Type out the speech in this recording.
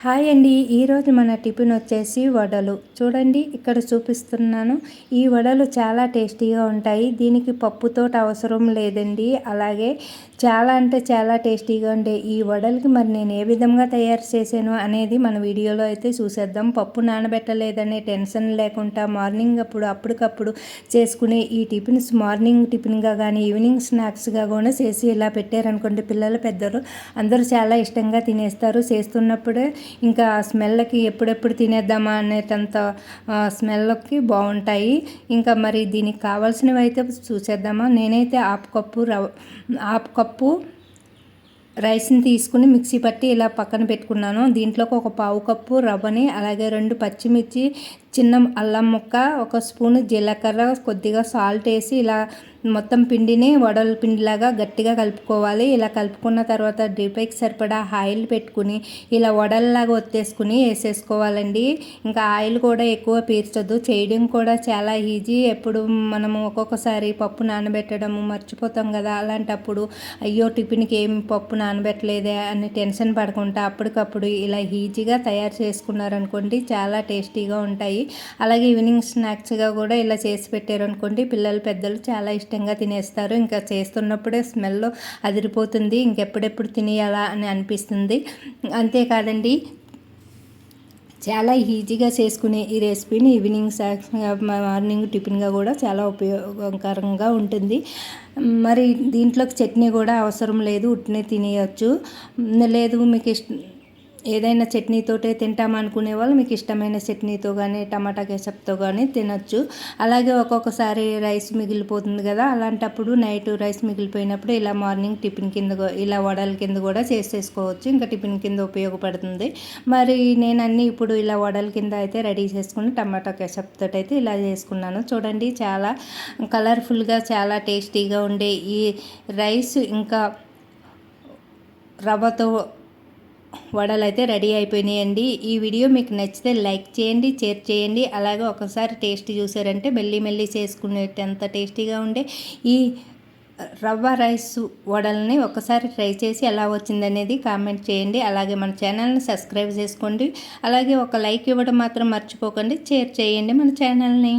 Hi అండి. ఈరోజు మన టిఫిన్ వచ్చేసి వడలు. చూడండి ఇక్కడ చూపిస్తున్నాను. ఈ వడలు చాలా టేస్టీగా ఉంటాయి. దీనికి పప్పుతో అవసరం లేదండి. అలాగే చాలా అంటే చాలా టేస్టీగా ఉండే ఈ వడలకి మరి నేను ఏ విధంగా తయారు చేశాను అనేది మన వీడియోలో అయితే చూసేద్దాం. పప్పు నానబెట్టలేదనే టెన్షన్ లేకుండా మార్నింగ్ అప్పుడు అప్పటికప్పుడు చేసుకునే ఈ టిఫిన్స్ మార్నింగ్ టిఫిన్గా కానీ ఈవినింగ్ స్నాక్స్గా కూడా చేసి ఇలా పెట్టారనుకోండి పిల్లలు పెద్దలు అందరూ చాలా ఇష్టంగా తినేస్తారు. చేస్తున్నప్పుడే ఇంకా స్మెల్కి ఎప్పుడెప్పుడు తినేద్దామా అనేటంత స్మెల్కి బాగుంటాయి ఇంకా మరి దీనికి కావాల్సినవి అయితే చూసేద్దామా. నేనైతే ఆపు కప్పు రవ ఆపు కప్పు రైస్ని తీసుకుని మిక్సీ పట్టి ఇలా పక్కన పెట్టుకున్నాను. దీంట్లోకి ఒక పావు కప్పు రవ్వని అలాగే రెండు పచ్చిమిర్చి చిన్న అల్లం ముక్క ఒక స్పూన్ జీలకర్ర కొద్దిగా సాల్ట్ వేసి ఇలా మొత్తం పిండిని వడల పిండిలాగా గట్టిగా కలుపుకోవాలి. ఇలా కలుపుకున్న తర్వాత డీపైకి సరిపడా ఆయిల్ పెట్టుకుని ఇలా వడల్లాగా ఒత్తేసుకుని వేసేసుకోవాలండి. ఇంకా ఆయిల్ కూడా ఎక్కువ పీర్చొద్దు చేయడం కూడా చాలా ఈజీ. ఎప్పుడు మనము ఒక్కొక్కసారి పప్పు నానబెట్టడము మర్చిపోతాం కదా అలాంటప్పుడు అయ్యో టిఫిన్కి ఏం పప్పు నానబెట్టలేదే అని టెన్షన్ పడకుండా అప్పటికప్పుడు ఇలా ఈజీగా తయారు చేసుకున్నారనుకోండి చాలా టేస్టీగా ఉంటాయి. అలాగే ఈవినింగ్ స్నాక్స్గా కూడా ఇలా చేసి పెట్టారు అనుకోండి. పిల్లలు పెద్దలు చాలా ఇష్టంగా తినేస్తారు. ఇంకా చేస్తున్నప్పుడే స్మెల్ అదిరిపోతుంది. ఇంకెప్పుడెప్పుడు తినేయాలా అని అనిపిస్తుంది. అంతేకాదండి చాలా ఈజీగా చేసుకునే ఈ రెసిపీని ఈవినింగ్ స్నాక్స్ మార్నింగ్ టిఫిన్గా కూడా చాలా ఉపయోగకరంగా ఉంటుంది. మరి దీంట్లోకి చట్నీ కూడా అవసరం లేదు. ఉట్టినే తినేయచ్చు. లేదు మీకు ఇష్టం ఏదైనా చట్నీతోటే తింటాం అనుకునే వాళ్ళు మీకు ఇష్టమైన చట్నీతో కానీ టమాటా కేసప్తో కానీ తినచ్చు. అలాగే ఒక్కొక్కసారి రైస్ మిగిలిపోతుంది కదా అలాంటప్పుడు నైట్ రైస్ మిగిలిపోయినప్పుడు ఇలా మార్నింగ్ టిఫిన్ కింద ఇలా వడల కింద కూడా చేసేసుకోవచ్చు. ఇంకా టిఫిన్ కింద ఉపయోగపడుతుంది. మరి నేను అన్నీ ఇప్పుడు ఇలా వడల కింద అయితే రెడీ చేసుకుని టమాటా కేసప్తో అయితే ఇలా చేసుకున్నాను. చూడండి చాలా కలర్ఫుల్గా చాలా టేస్టీగా ఉండే ఈ రైస్ ఇంకా రవ్వతో వడలు అయితే రెడీ అయిపోయినాయండి. ఈ వీడియో మీకు నచ్చితే లైక్ చేయండి షేర్ చేయండి. అలాగే ఒకసారి టేస్ట్ చూసారంటే మెల్లి మెల్లి చేసుకునేటంత టేస్టీగా ఉండే ఈ రవ్వ రైస్ వడల్ని ఒకసారి ట్రై చేసి ఎలా వచ్చిందనేది కామెంట్ చేయండి. అలాగే మన ఛానల్ని సబ్స్క్రైబ్ చేసుకోండి. అలాగే ఒక లైక్ ఇవ్వడం మాత్రం మర్చిపోకండి. షేర్ చేయండి మన ఛానల్ని.